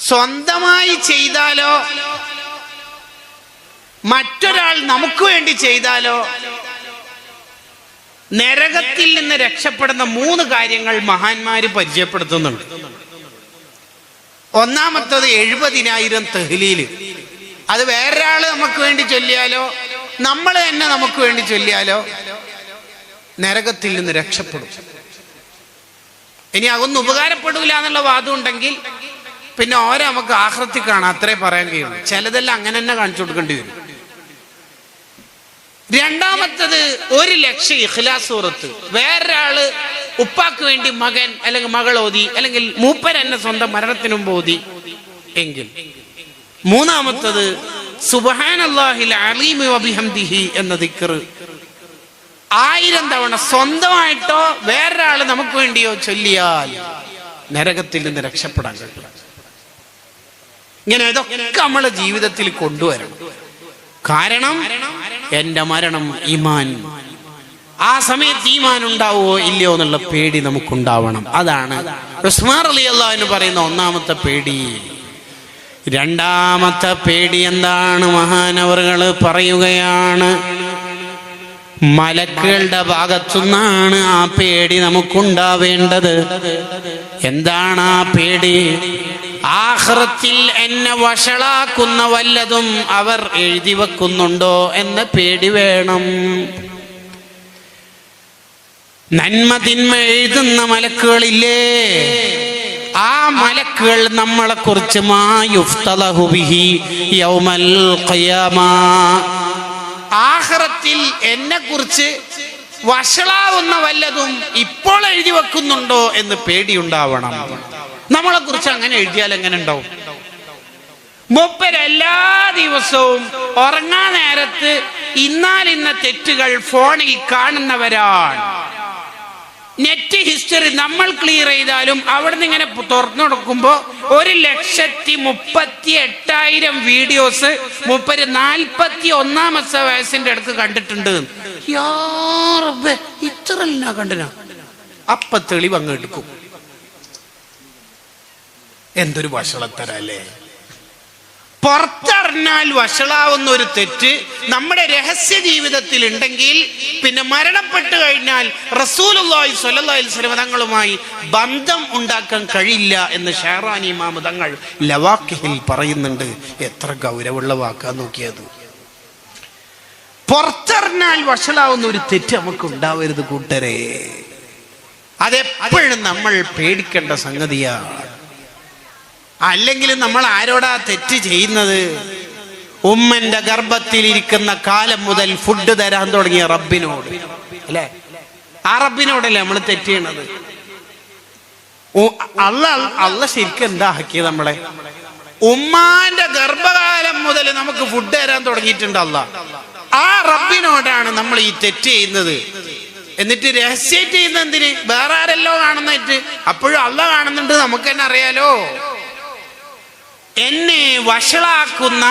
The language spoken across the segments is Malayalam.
സ്വന്തമായി ചെയ്താലോ? മറ്റൊരാൾ നമുക്ക് വേണ്ടി ചെയ്താലോ? നരകത്തിൽ നിന്ന് രക്ഷപ്പെടുന്ന മൂന്ന് കാര്യങ്ങൾ മഹാന്മാര് പരിചയപ്പെടുത്തുന്നുണ്ട്. ഒന്നാമത്തത് എഴുപതിനായിരം തെഹ്ലീൽ. അത് വേറൊരാൾ നമുക്ക് വേണ്ടി ചൊല്ലിയാലോ? നമ്മൾ തന്നെ നമുക്ക് വേണ്ടി ചൊല്ലിയാലോ? നരകത്തിൽ നിന്ന് രക്ഷപ്പെടും. ഇനി അതൊന്നും ഉപകാരപ്പെടില്ല എന്നുള്ള വാദം ഉണ്ടെങ്കിൽ പിന്നെ ഓരോ നമുക്ക് ആഹൃത്തി കാണാം. അത്രേ പറയാൻ കഴിയുള്ളൂ. ചിലതെല്ലാം അങ്ങനെ തന്നെ കാണിച്ചു കൊടുക്കേണ്ടി വരും. രണ്ടാമത്തത് ഒരു ഇഖ്ലാസ് സൂറത്ത്. വേറൊരാൾ ഉപ്പാക്ക് വേണ്ടി മകൻ അല്ലെങ്കിൽ മകൾ ഓതി അല്ലെങ്കിൽ മൂപ്പൻ എന്നെ സ്വന്തം മരണത്തിനും ഓതി എങ്കിൽ. മൂന്നാമത്തത് എന്ന ദിക്കറ് ആയിരം തവണ സ്വന്തമായിട്ടോ വേറൊരാൾ നമുക്ക് വേണ്ടിയോ ചൊല്ലിയാൽ നരകത്തിൽ നിന്ന് രക്ഷപ്പെടാൻ കഴിയും. ഇങ്ങനെ ഇതൊക്കെ നമ്മളെ ജീവിതത്തിൽ കൊണ്ടുവരണം. കാരണം എന്റെ മരണം ഈമാൻ. ആ സമയത്ത് ഈമാൻ ഉണ്ടാവുമോ ഇല്ലയോ എന്നുള്ള പേടി നമുക്കുണ്ടാവണം. അതാണ് ഉസ്മാർ അലി അള്ളാഹുവിന് പറയുന്ന ഒന്നാമത്തെ പേടി. രണ്ടാമത്തെ പേടി എന്താണ്? മഹാനവറുകൾ പറയുകയാണ് മലക്കുകളുടെ ഭാഗത്തുനിന്നാണ് ആ പേടി നമുക്കുണ്ടാവേണ്ടത്. എന്താണ് ആ പേടി? ആഹ്റത്തിൽ എന്നെ വഷളാക്കുന്ന വല്ലതും അവർ എഴുതി വെക്കുന്നുണ്ടോ എന്ന പേടി വേണം. നന്മ തിന്മ എഴുതുന്ന മലക്കുകളില്ലേ? ആ മലക്കുകൾ നമ്മളെ കുറിച്ച് ആഹ്റത്തിൽ എന്നെ കുറിച്ച് വഷളാവുന്ന വല്ലതും ഇപ്പോൾ എഴുതി വെക്കുന്നുണ്ടോ എന്ന് പേടിയുണ്ടാവണം. നമ്മളെ കുറിച്ച് അങ്ങനെ എഴുതിയാൽ എങ്ങനെ ഉണ്ടാവും? മൂപ്പര് എല്ലാ ദിവസവും ഉറങ്ങാൻ നേരത്ത് ഇന്നാലിന്ന തെറ്റുകൾ ഫോണിൽ കാണുന്നവരാണ്. നെറ്റ് ഹിസ്റ്ററി നമ്മൾ ക്ലിയർ ചെയ്താലും അവിടെ നിന്ന് ഇങ്ങനെ തുറന്നു കൊടുക്കുമ്പോ ഒരു ലക്ഷത്തി മുപ്പത്തി എട്ടായിരം വീഡിയോസ് മുപ്പര് നാൽപ്പത്തി ഒന്നാമത്തെ വയസ്സിന്റെ അടുത്ത് കണ്ടിട്ടുണ്ട്. ഇത്ര കണ്ടിനാ? അപ്പ തെളിവ് അങ്ങ് എടുക്കും. എന്തൊരു വഷളത്തരല്ലേ? പുറത്തറിഞ്ഞാൽ വഷളാവുന്ന ഒരു തെറ്റ് നമ്മുടെ രഹസ്യ ജീവിതത്തിൽ ഉണ്ടെങ്കിൽ പിന്നെ മരണപ്പെട്ടു കഴിഞ്ഞാൽ റസൂലുള്ളാഹി സ്വല്ലല്ലാഹി അലൈഹി തങ്ങളുമായി ബന്ധം ഉണ്ടാക്കാൻ കഴിയില്ല എന്ന് ഷാറാനി ഇമാം തങ്ങൾ ലവാക്കിഹിൽ പറയുന്നുണ്ട്. എത്ര ഗൗരവമുള്ള വാക്കാ നോക്കിയത്. പുറത്തറിഞ്ഞാൽ വഷളാവുന്ന ഒരു തെറ്റ് നമുക്ക് ഉണ്ടാവരുത് കൂട്ടരെ. അതെപ്പോഴും നമ്മൾ പേടിക്കേണ്ട സംഗതിയാണ്. അല്ലെങ്കിൽ നമ്മൾ ആരോടാ തെറ്റ് ചെയ്യുന്നത്? ഉമ്മന്റെ ഗർഭത്തിലിരിക്കുന്ന കാലം മുതൽ ഫുഡ് തരാൻ തുടങ്ങിയ റബ്ബിനോട്. അല്ലേ? ആ റബ്ബിനോടല്ലേ നമ്മൾ തെറ്റ് ചെയ്യണത്? അള്ള അല്ല ശരിക്കും എന്താ ആക്കിയത് നമ്മളെ? ഉമ്മാന്റെ ഗർഭകാലം മുതൽ നമുക്ക് ഫുഡ് തരാൻ തുടങ്ങിയിട്ടുണ്ട് അല്ല ആ റബ്ബിനോടാണ് നമ്മൾ ഈ തെറ്റ് ചെയ്യുന്നത്. എന്നിട്ട് രഹസ്യമായിട്ട് ചെയ്യുന്ന എന്തിന്? വേറെ ആരല്ലോ കാണുന്നിട്ട് അപ്പോഴും അല്ല കാണുന്നുണ്ട് നമുക്ക് തന്നെ അറിയാലോ. എന്നെ വഷളാക്കുന്ന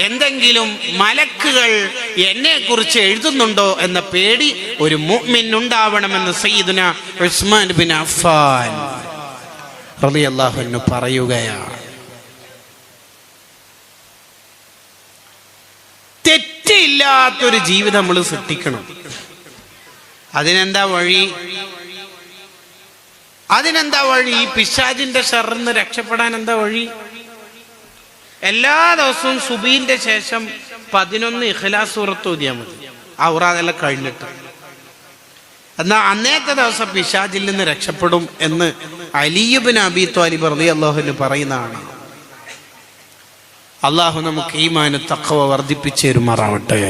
എന്തെങ്കിലും മലക്കുകൾ എന്നെ കുറിച്ച് എഴുതുന്നുണ്ടോ എന്ന പേടി ഒരു മുഅ്മിൻ ഉണ്ടാവണമെന്ന് സയ്യിദുന ഉസ്മാൻ ബിൻ അഫാൻ റളിയല്ലാഹു പറയുകയാണ്. തെറ്റില്ലാത്തൊരു ജീവിതം നമ്മൾ സൃഷ്ടിക്കണം. അതിനെന്താ വഴി? അതിനെന്താ വഴി? ഈ പിശാജിന്റെ ഷറിന്ന് രക്ഷപ്പെടാൻ എന്താ വഴി? എല്ലാ ദിവസവും സുബീന്റെ ശേഷം പതിനൊന്ന് ഇഖ്ലാസ് സൂറത്ത് ഓതിയാൽ മതി. ഔറാതെല്ലാം കഴിഞ്ഞിട്ട്. എന്നാ അന്നേത്തെ ദിവസം പിശാജിൽ നിന്ന് രക്ഷപ്പെടും എന്ന് അലിയുബിൻ അബി ത്വാലിബ് പറഞ്ഞു അള്ളാഹുവിന് പറയുന്നതാണ്. അള്ളാഹു നമുക്ക് ഈ മാന തക്കവ വർദ്ധിപ്പിച്ചു തരുമാറാവട്ടെ.